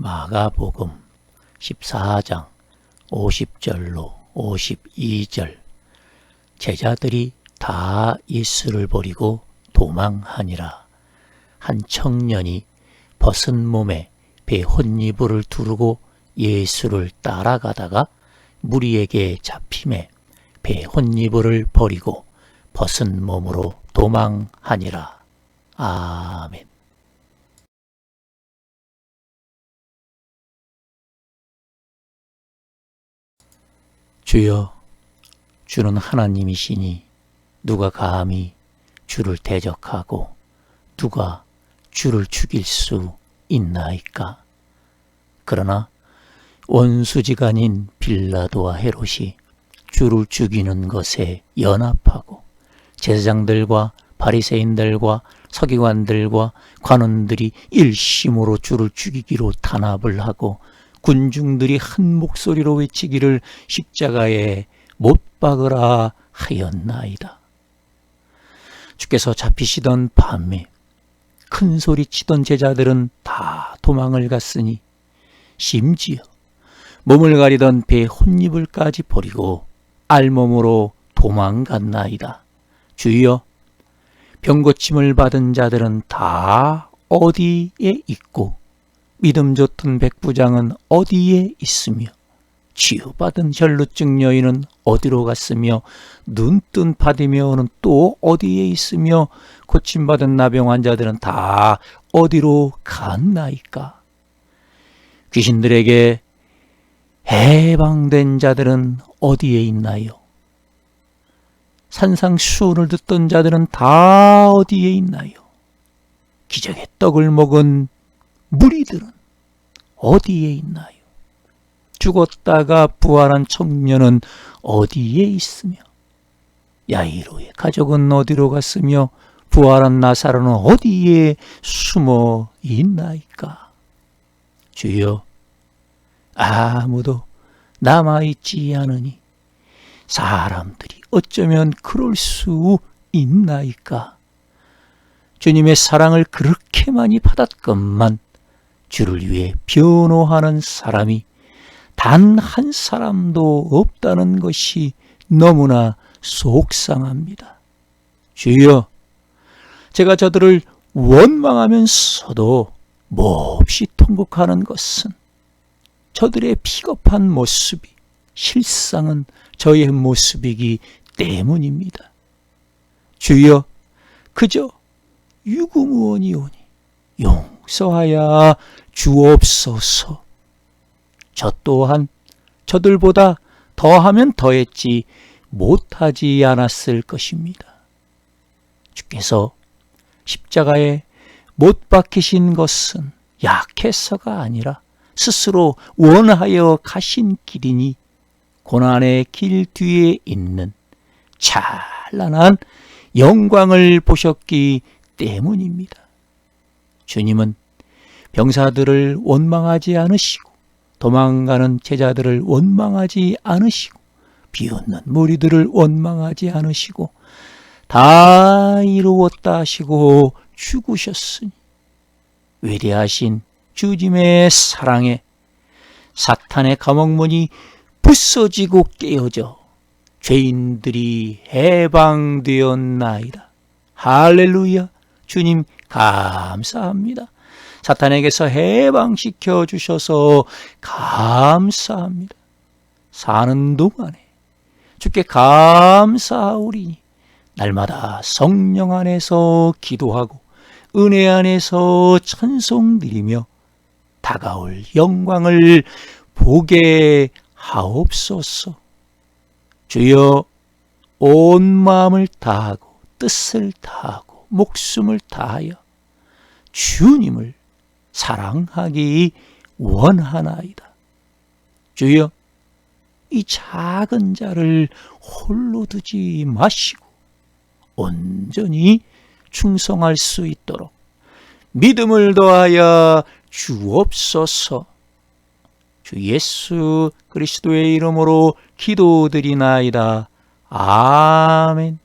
마가복음 14장 50절로 52절 제자들이 다 예수를 버리고 도망하니라. 한 청년이 벗은 몸에 배 혼이불을 두르고 예수를 따라가다가 무리에게 잡힘에 배 혼이불을 버리고 벗은 몸으로 도망하니라. 아멘. 주여, 주는 하나님이시니 누가 감히 주를 대적하고 누가 주를 죽일 수 있나이까? 그러나 원수지간인 빌라도와 헤롯이 주를 죽이는 것에 연합하고 제사장들과 바리새인들과 서기관들과 관원들이 일심으로 주를 죽이기로 탄압을 하고 군중들이 한 목소리로 외치기를 십자가에 못 박으라 하였나이다. 주께서 잡히시던 밤에 큰 소리 치던 제자들은 다 도망을 갔으니 심지어 몸을 가리던 배 혼입을까지 버리고 알몸으로 도망갔나이다. 주여, 병고침을 받은 자들은 다 어디에 있고 믿음 좋던 백부장은 어디에 있으며 치유받은 혈루증 여인은 어디로 갔으며 눈뜬 바디메오는 또 어디에 있으며 고침받은 나병 환자들은 다 어디로 갔나이까? 귀신들에게 해방된 자들은 어디에 있나요? 산상 수훈을 듣던 자들은 다 어디에 있나요? 기적의 떡을 먹은 무리들은 어디에 있나요? 죽었다가 부활한 청년은 어디에 있으며 야이로의 가족은 어디로 갔으며 부활한 나사로는 어디에 숨어 있나이까? 주여, 아무도 남아있지 않으니 사람들이 어쩌면 그럴 수 있나이까? 주님의 사랑을 그렇게 많이 받았건만 주를 위해 변호하는 사람이 단 한 사람도 없다는 것이 너무나 속상합니다. 주여, 제가 저들을 원망하면서도 몹시 통곡하는 것은 저들의 비겁한 모습이 실상은 저의 모습이기 때문입니다. 주여, 그저 유구무원이오니 용 서하여 주옵소서. 저 또한 저들보다 더하면 더했지 못하지 않았을 것입니다. 주께서 십자가에 못 박히신 것은 약해서가 아니라 스스로 원하여 가신 길이니 고난의 길 뒤에 있는 찬란한 영광을 보셨기 때문입니다. 주님은 병사들을 원망하지 않으시고 도망가는 제자들을 원망하지 않으시고 비웃는 무리들을 원망하지 않으시고 다 이루었다 하시고 죽으셨으니 위대하신 주님의 사랑에 사탄의 감옥문이 부서지고 깨어져 죄인들이 해방되었나이다. 할렐루야. 주님 감사합니다. 사탄에게서 해방시켜 주셔서 감사합니다. 사는 동안에 주께 감사하오리니 날마다 성령 안에서 기도하고 은혜 안에서 찬송드리며 다가올 영광을 보게 하옵소서. 주여 온 마음을 다하고 뜻을 다하고 목숨을 다하여 주님을 사랑하기 원하나이다. 주여 이 작은 자를 홀로 두지 마시고 온전히 충성할 수 있도록 믿음을 더하여 주옵소서. 주 예수 그리스도의 이름으로 기도드리나이다. 아멘.